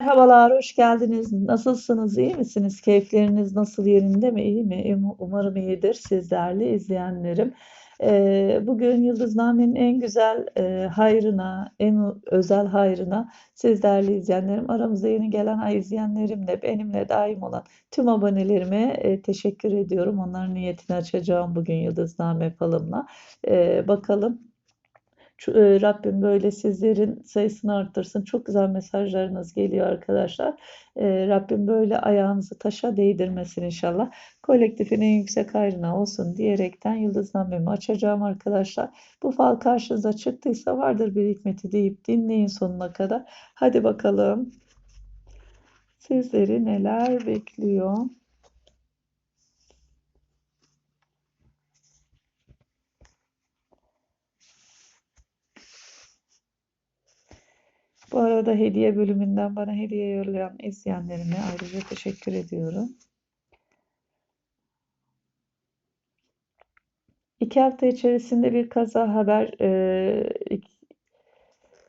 Merhabalar, hoş geldiniz. Nasılsınız, iyi misiniz? Keyifleriniz nasıl, yerinde mi, iyi mi? Umarım iyidir siz değerli izleyenlerim. Ee, bugün Yıldızname'nin en güzel e, hayrına, en özel hayrına siz değerli izleyenlerim, aramıza yeni gelen izleyenlerimle, benimle daim olan tüm abonelerime e, teşekkür ediyorum. Onların niyetini açacağım bugün Yıldızname falımla. Ee, bakalım Rabbim böyle sizlerin sayısını arttırsın. Çok güzel mesajlarınız geliyor arkadaşlar. E, Rabbim böyle ayağınızı taşa değdirmesin inşallah. Kolektifin en yüksek hayrına olsun diyerekten yıldıznamemi açacağım arkadaşlar. Bu fal karşınıza çıktıysa vardır bir hikmeti deyip dinleyin sonuna kadar. Hadi bakalım. Sizleri neler bekliyor? Bu arada hediye bölümünden bana hediye yollayan izleyenlerime ayrıca teşekkür ediyorum. İki hafta içerisinde bir kaza haber, e,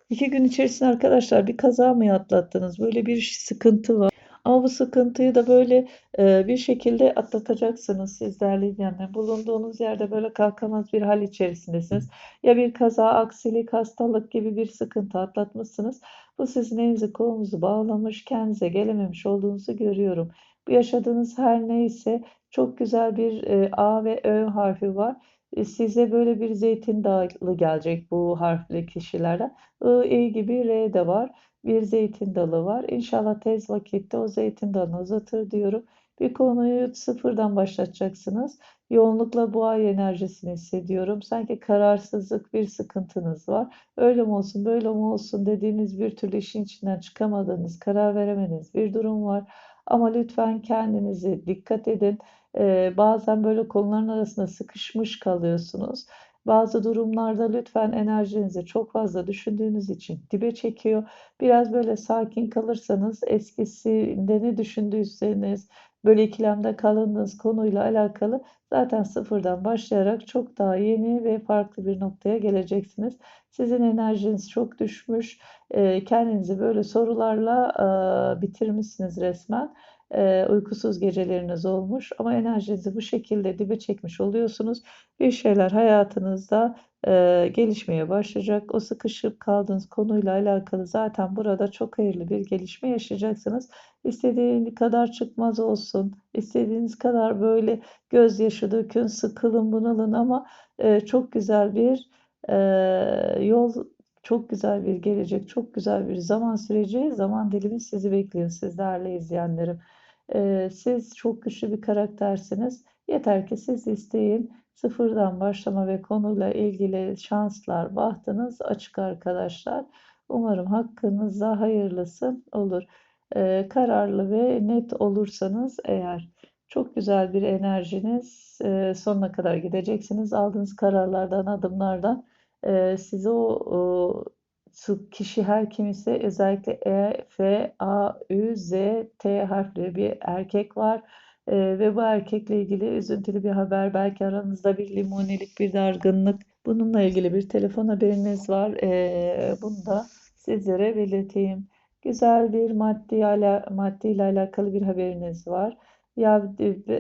iki, gün içerisinde arkadaşlar bir kaza mı atlattınız? Böyle bir sıkıntı var. Ama bu sıkıntıyı da böyle e, bir şekilde atlatacaksınız siz değerli izleyenler. Bulunduğunuz yerde böyle kalkamaz bir hal içerisindesiniz. Ya bir kaza, aksilik, hastalık gibi bir sıkıntı atlatmışsınız. Bu sizin elinizi kolunuzu bağlamış, kendinize gelememiş olduğunuzu görüyorum. Bu yaşadığınız her neyse çok güzel bir e, A ve Ö harfi var. E, size böyle bir zeytin dalı gelecek bu harfli kişilerden. I, E gibi R de var bir zeytin dalı var. İnşallah tez vakitte o zeytin dalını uzatır diyorum. Bir konuyu sıfırdan başlatacaksınız. Yoğunlukla bu ay enerjisini hissediyorum. Sanki kararsızlık bir sıkıntınız var. Öyle mi olsun, böyle mi olsun dediğiniz bir türlü işin içinden çıkamadığınız, karar veremediğiniz bir durum var. Ama lütfen kendinize dikkat edin. Ee, bazen böyle konuların arasında sıkışmış kalıyorsunuz. Bazı durumlarda lütfen enerjinizi çok fazla düşündüğünüz için dibe çekiyor. Biraz böyle sakin kalırsanız eskisinde ne düşündüyseniz böyle ikilemde kalındığınız konuyla alakalı zaten sıfırdan başlayarak çok daha yeni ve farklı bir noktaya geleceksiniz. Sizin enerjiniz çok düşmüş. Kendinizi böyle sorularla bitirmişsiniz resmen e, uykusuz geceleriniz olmuş ama enerjinizi bu şekilde dibe çekmiş oluyorsunuz. Bir şeyler hayatınızda e, gelişmeye başlayacak. O sıkışıp kaldığınız konuyla alakalı zaten burada çok hayırlı bir gelişme yaşayacaksınız. İstediğiniz kadar çıkmaz olsun, istediğiniz kadar böyle gözyaşı dökün, sıkılın, bunalın ama e, çok güzel bir e, yol çok güzel bir gelecek, çok güzel bir zaman süreci, zaman dilimi sizi bekliyor siz değerli izleyenlerim. Ee, siz çok güçlü bir karaktersiniz. Yeter ki siz isteyin. Sıfırdan başlama ve konuyla ilgili şanslar, bahtınız açık arkadaşlar. Umarım hakkınızda hayırlısı olur. Ee, kararlı ve net olursanız eğer çok güzel bir enerjiniz e, sonuna kadar gideceksiniz. Aldığınız kararlardan, adımlardan e, sizi o, o kişi her kim ise özellikle E, F, A, Ü, Z, T harfli bir erkek var. E, ve bu erkekle ilgili üzüntülü bir haber, belki aranızda bir limonilik, bir dargınlık, bununla ilgili bir telefon haberiniz var. E, bunu da sizlere belirteyim. Güzel bir maddi, ala, maddi ile alakalı bir haberiniz var. Ya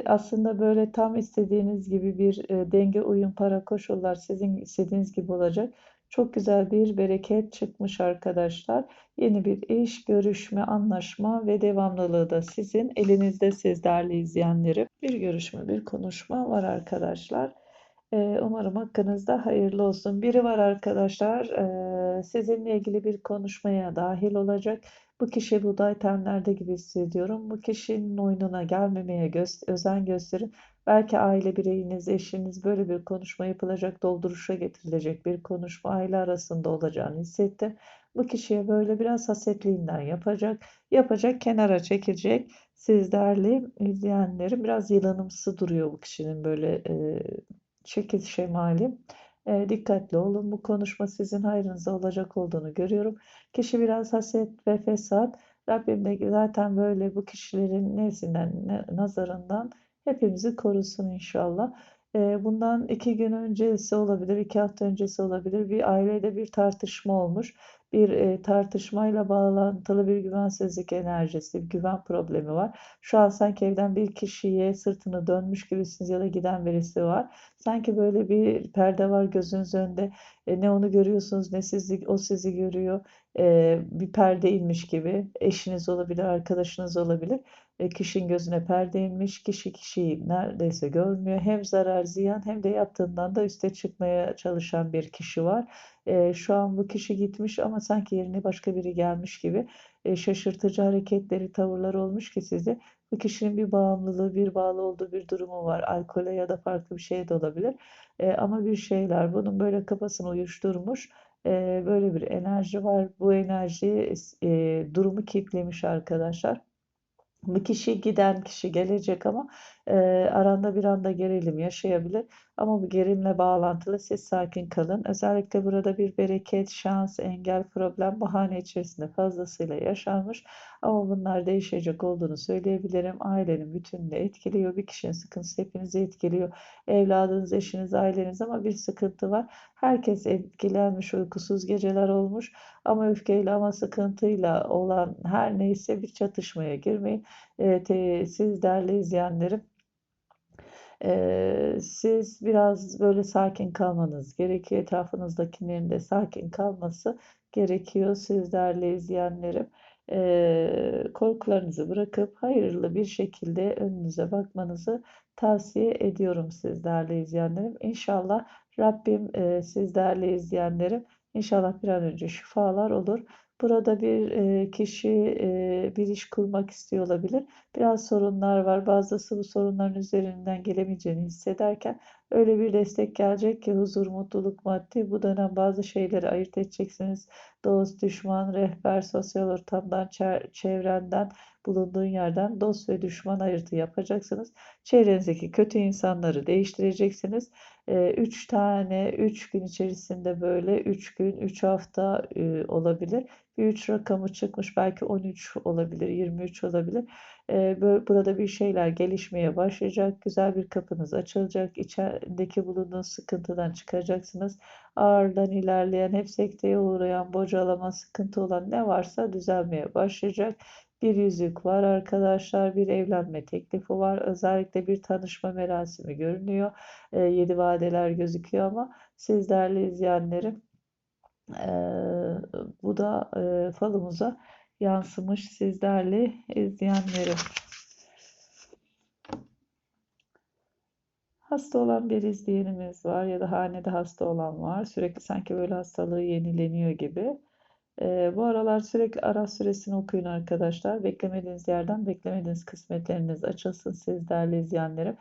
aslında böyle tam istediğiniz gibi bir e, denge, uyum, para, koşullar sizin istediğiniz gibi olacak. Çok güzel bir bereket çıkmış arkadaşlar. Yeni bir iş, görüşme, anlaşma ve devamlılığı da sizin elinizde siz değerli izleyenlerim. Bir görüşme, bir konuşma var arkadaşlar. Ee, umarım hakkınızda hayırlı olsun. Biri var arkadaşlar ee, sizinle ilgili bir konuşmaya dahil olacak. Bu kişi buğday tenlerde gibi hissediyorum. Bu kişinin oyununa gelmemeye göz, özen gösterin. Belki aile bireyiniz, eşiniz böyle bir konuşma yapılacak, dolduruşa getirilecek bir konuşma aile arasında olacağını hissettim. Bu kişiye böyle biraz hasetliğinden yapacak, yapacak, kenara çekecek. Siz değerli izleyenlerim biraz yılanımsı duruyor bu kişinin böyle e, şekil şemali. E, dikkatli olun. Bu konuşma sizin hayrınıza olacak olduğunu görüyorum. Kişi biraz haset ve fesat. Rabbim de zaten böyle bu kişilerin nesinden, nazarından hepimizi korusun inşallah. E, bundan iki gün öncesi olabilir, iki hafta öncesi olabilir. Bir ailede bir tartışma olmuş. Bir e, tartışmayla bağlantılı bir güvensizlik enerjisi, bir güven problemi var. Şu an sanki evden bir kişiye sırtını dönmüş gibisiniz ya da giden birisi var. Sanki böyle bir perde var gözünüz önünde. E, ne onu görüyorsunuz ne sizi, o sizi görüyor. E, bir perde inmiş gibi. Eşiniz olabilir, arkadaşınız olabilir. E, kişinin gözüne perde inmiş. Kişi kişiyi neredeyse görmüyor. Hem zarar ziyan hem de yaptığından da üste çıkmaya çalışan bir kişi var. Şu an bu kişi gitmiş ama sanki yerine başka biri gelmiş gibi şaşırtıcı hareketleri, tavırları olmuş ki size. Bu kişinin bir bağımlılığı, bir bağlı olduğu bir durumu var. Alkole ya da farklı bir şey de olabilir. Ama bir şeyler bunun böyle kafasını uyuşturmuş. Böyle bir enerji var. Bu enerji durumu kitlemiş arkadaşlar. Bu kişi giden kişi gelecek ama e, aranda bir anda gerilim yaşayabilir. Ama bu gerilimle bağlantılı siz sakin kalın. Özellikle burada bir bereket, şans, engel, problem, bahane içerisinde fazlasıyla yaşanmış. Ama bunlar değişecek olduğunu söyleyebilirim. Ailenin bütününü etkiliyor. Bir kişinin sıkıntısı hepinizi etkiliyor. Evladınız, eşiniz, aileniz ama bir sıkıntı var. Herkes etkilenmiş, uykusuz geceler olmuş. Ama öfkeyle ama sıkıntıyla olan her neyse bir çatışmaya girmeyin. Evet, e, siz değerli izleyenlerim ee, siz biraz böyle sakin kalmanız gerekiyor. Etrafınızdakilerin de sakin kalması gerekiyor. Siz değerli izleyenlerim e, korkularınızı bırakıp hayırlı bir şekilde önünüze bakmanızı tavsiye ediyorum siz değerli izleyenlerim. İnşallah Rabbim e, siz değerli izleyenlerim inşallah bir an önce şifalar olur. Burada bir kişi bir iş kurmak istiyor olabilir. Biraz sorunlar var. Bazısı bu sorunların üzerinden gelemeyeceğini hissederken öyle bir destek gelecek ki huzur, mutluluk, maddi. Bu dönem bazı şeyleri ayırt edeceksiniz. Dost, düşman, rehber, sosyal ortamdan, çevrenden, bulunduğun yerden dost ve düşman ayırtı yapacaksınız. Çevrenizdeki kötü insanları değiştireceksiniz. 3 tane 3 gün içerisinde böyle 3 gün 3 hafta olabilir. Bir 3 rakamı çıkmış belki 13 olabilir 23 olabilir. Burada bir şeyler gelişmeye başlayacak. Güzel bir kapınız açılacak. İçerideki bulunduğunuz sıkıntıdan çıkacaksınız. Ağırdan ilerleyen, hep sekteye uğrayan, bocalama, sıkıntı olan ne varsa düzelmeye başlayacak. Bir yüzük var arkadaşlar. Bir evlenme teklifi var. Özellikle bir tanışma merasimi görünüyor. E, yedi vadeler gözüküyor ama siz değerli izleyenlerim e, bu da e, falımıza yansımış siz değerli izleyenlerim. Hasta olan bir izleyenimiz var ya da hanede hasta olan var. Sürekli sanki böyle hastalığı yenileniyor gibi. Ee, bu aralar sürekli Aras suresini okuyun arkadaşlar. Beklemediğiniz yerden beklemediğiniz kısmetleriniz açılsın siz değerli izleyenlerim.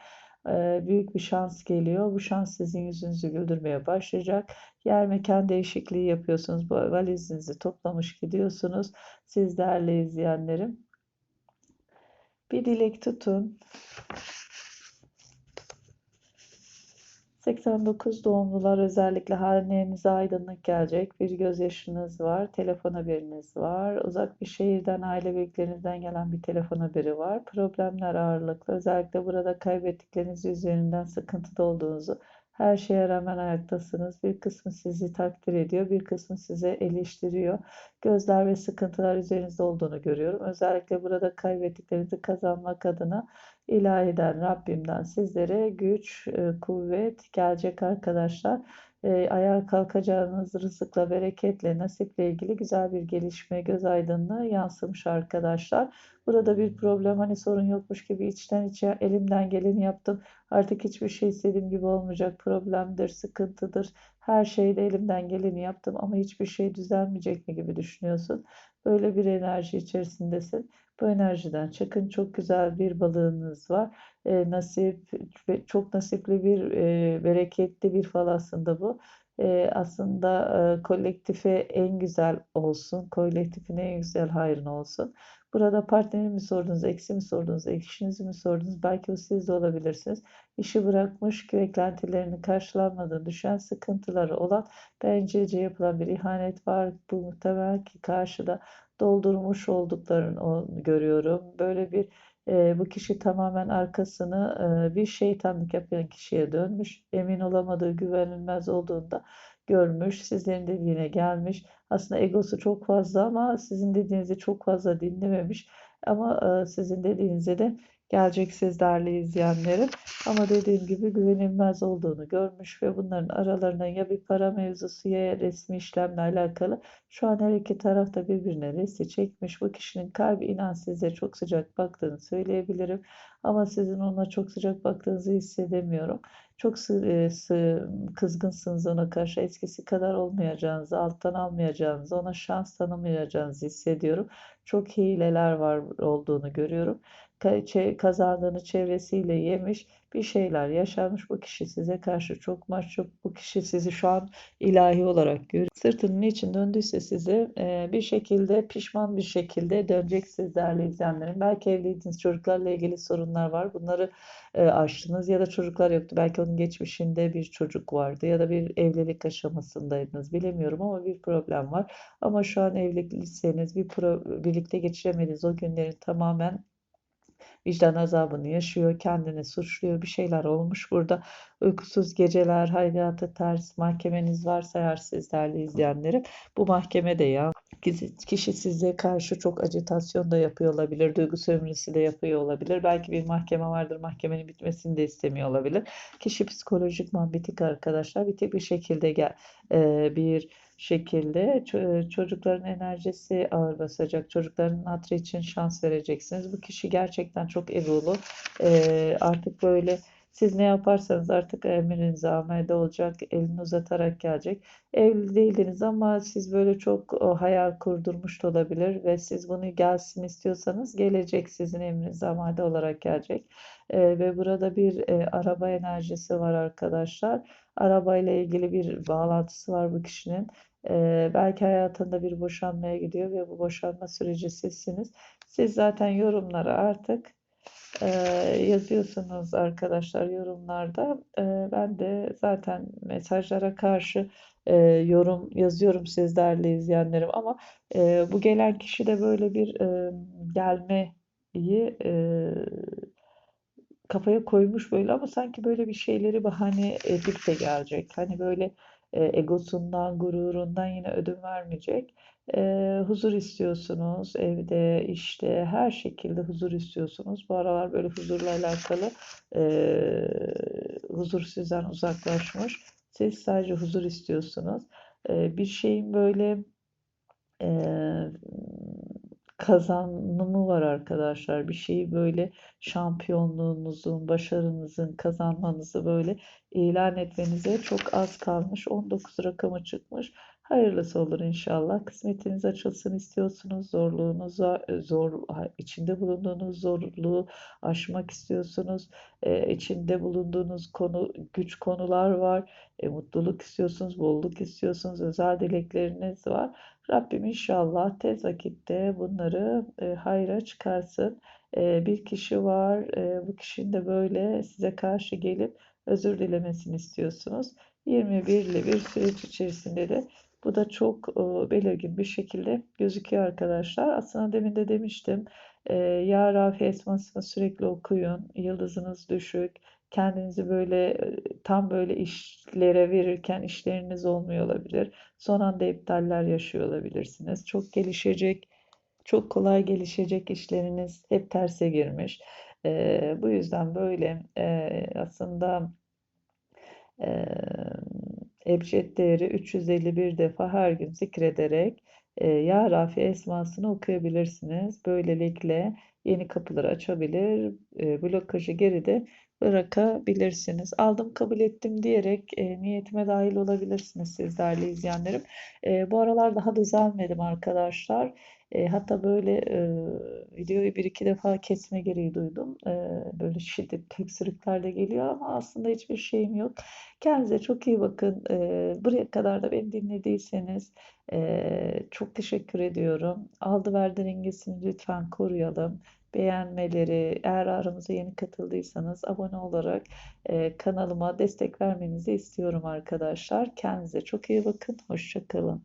Ee, büyük bir şans geliyor. Bu şans sizin yüzünüzü güldürmeye başlayacak. Yer mekan değişikliği yapıyorsunuz. Bu valizinizi toplamış gidiyorsunuz. Siz değerli izleyenlerim. Bir dilek tutun. 89 doğumlular özellikle hanenize aydınlık gelecek. Bir gözyaşınız var, telefon haberiniz var. Uzak bir şehirden, aile büyüklerinizden gelen bir telefon haberi var. Problemler ağırlıklı. Özellikle burada kaybettikleriniz üzerinden sıkıntıda olduğunuzu, her şeye rağmen ayaktasınız. Bir kısmı sizi takdir ediyor, bir kısmı size eleştiriyor. Gözler ve sıkıntılar üzerinizde olduğunu görüyorum. Özellikle burada kaybettiklerinizi kazanmak adına ilahiden, Rabbimden sizlere güç, e, kuvvet gelecek arkadaşlar. E, ayağa kalkacağınız rızıkla, bereketle, nasiple ilgili güzel bir gelişme, göz aydınlığı yansımış arkadaşlar. Burada bir problem hani sorun yokmuş gibi içten içe elimden geleni yaptım. Artık hiçbir şey istediğim gibi olmayacak. Problemdir, sıkıntıdır. Her şeyde elimden geleni yaptım ama hiçbir şey düzelmeyecek mi gibi düşünüyorsun. Böyle bir enerji içerisindesin. Bu enerjiden çıkın. Çok güzel bir balığınız var. E, nasip ve çok nasipli bir e, bereketli bir fal aslında bu. E, aslında e, kolektife en güzel olsun. Kolektifin en güzel hayrına olsun. Burada partneri mi sordunuz, eksi mi sordunuz, eşinizi mi sordunuz? Belki o siz de olabilirsiniz. İşi bırakmış, beklentilerini karşılanmadığını düşen sıkıntıları olan bencilce yapılan bir ihanet var. Bu muhtemelen ki karşıda doldurmuş olduklarını görüyorum. Böyle bir e, bu kişi tamamen arkasını e, bir şeytanlık yapan kişiye dönmüş. Emin olamadığı, güvenilmez olduğunda görmüş, sizlerin dediğine gelmiş. Aslında egosu çok fazla ama sizin dediğinizi çok fazla dinlememiş. Ama sizin dediğinize de geleceksiniz değerli izleyenlerim. Ama dediğim gibi güvenilmez olduğunu görmüş ve bunların aralarında ya bir para mevzusu ya resmi işlemle alakalı şu an her iki taraf da birbirine resti çekmiş. Bu kişinin kalbi inan size çok sıcak baktığını söyleyebilirim. Ama sizin ona çok sıcak baktığınızı hissedemiyorum. Çok sı e, sı kızgınsınız ona karşı. Eskisi kadar olmayacağınızı, alttan almayacağınızı, ona şans tanımayacağınızı hissediyorum. Çok hileler var olduğunu görüyorum. Kazandığını çevresiyle yemiş, bir şeyler yaşanmış. Bu kişi size karşı çok mahcup. Bu kişi sizi şu an ilahi olarak görüyor. Sırtının için döndüyse size e, bir şekilde pişman bir şekilde döneceksiniz değerli izleyenlerim. Belki evliydiniz, çocuklarla ilgili sorunlar var. Bunları e, aştınız ya da çocuklar yoktu. Belki onun geçmişinde bir çocuk vardı ya da bir evlilik aşamasındaydınız. Bilemiyorum ama bir problem var. Ama şu an evliyseniz bir pro, birlikte geçiremediğiniz o günlerin tamamen vicdan azabını yaşıyor, kendini suçluyor, bir şeyler olmuş burada. Uykusuz geceler, hayatı ters, mahkemeniz varsa eğer siz değerli izleyenlerim, bu mahkemede ya kişi size karşı çok acitasyon da yapıyor olabilir, duygu sömürüsü de yapıyor olabilir. Belki bir mahkeme vardır, mahkemenin bitmesini de istemiyor olabilir. Kişi psikolojik bitik arkadaşlar, bitik bir şekilde gel, e, bir şekilde çocukların enerjisi ağır basacak. Çocukların hatırı için şans vereceksiniz. Bu kişi gerçekten çok egolu. E, artık böyle siz ne yaparsanız artık emrinize amelde olacak, elini uzatarak gelecek. Evli değildiniz ama siz böyle çok o, hayal kurdurmuş da olabilir ve siz bunu gelsin istiyorsanız gelecek sizin emrinize amade olarak gelecek. E, ve burada bir e, araba enerjisi var arkadaşlar. Arabayla ilgili bir bağlantısı var bu kişinin. E, belki hayatında bir boşanmaya gidiyor ve bu boşanma süreci sizsiniz. Siz zaten yorumlara artık e, yazıyorsunuz arkadaşlar yorumlarda. E, ben de zaten mesajlara karşı e, yorum yazıyorum siz değerli izleyenlerim ama e, bu gelen kişi de böyle bir e, gelmeyi e, kafaya koymuş böyle ama sanki böyle bir şeyleri bahane edip de gelecek. Hani böyle e, egosundan, gururundan yine ödün vermeyecek. E, huzur istiyorsunuz evde, işte her şekilde huzur istiyorsunuz. Bu aralar böyle huzurla alakalı e, huzur sizden uzaklaşmış. Siz sadece huzur istiyorsunuz. E, bir şeyin böyle e, kazanımı var arkadaşlar. Bir şeyi böyle şampiyonluğunuzun, başarınızın, kazanmanızı böyle ilan etmenize çok az kalmış. 19 rakamı çıkmış. Hayırlısı olur inşallah. Kısmetiniz açılsın istiyorsunuz. Zorluğunuza, zor, içinde bulunduğunuz zorluğu aşmak istiyorsunuz. Ee, içinde bulunduğunuz konu, güç konular var. E, mutluluk istiyorsunuz, bolluk istiyorsunuz, özel dilekleriniz var. Rabbim inşallah tez vakitte bunları e, hayra çıkarsın. E, bir kişi var, e, bu kişinin de böyle size karşı gelip özür dilemesini istiyorsunuz. 21'li bir süreç içerisinde de bu da çok e, belirgin bir şekilde gözüküyor arkadaşlar. Aslında demin de demiştim. E, ya Rafi esmasını sürekli okuyun. Yıldızınız düşük. Kendinizi böyle e, tam böyle işlere verirken işleriniz olmuyor olabilir. Son anda iptaller yaşıyor olabilirsiniz. Çok gelişecek, çok kolay gelişecek işleriniz hep terse girmiş. E, bu yüzden böyle e, aslında e, ebced değeri 351 defa her gün zikrederek e, Ya Rafi esmasını okuyabilirsiniz. Böylelikle yeni kapıları açabilir, e, blokajı geride bırakabilirsiniz. Aldım kabul ettim diyerek e, niyetime dahil olabilirsiniz siz değerli izleyenlerim. E, bu aralar daha düzelmedim arkadaşlar. E, hatta böyle e, videoyu bir iki defa kesme gereği duydum. E, böyle şiddetli öksürükler de geliyor ama aslında hiçbir şeyim yok. Kendinize çok iyi bakın. E, buraya kadar da beni dinlediyseniz e, çok teşekkür ediyorum. Aldı verdi dengesini lütfen koruyalım beğenmeleri, eğer aramıza yeni katıldıysanız abone olarak e, kanalıma destek vermenizi istiyorum arkadaşlar. Kendinize çok iyi bakın. Hoşçakalın.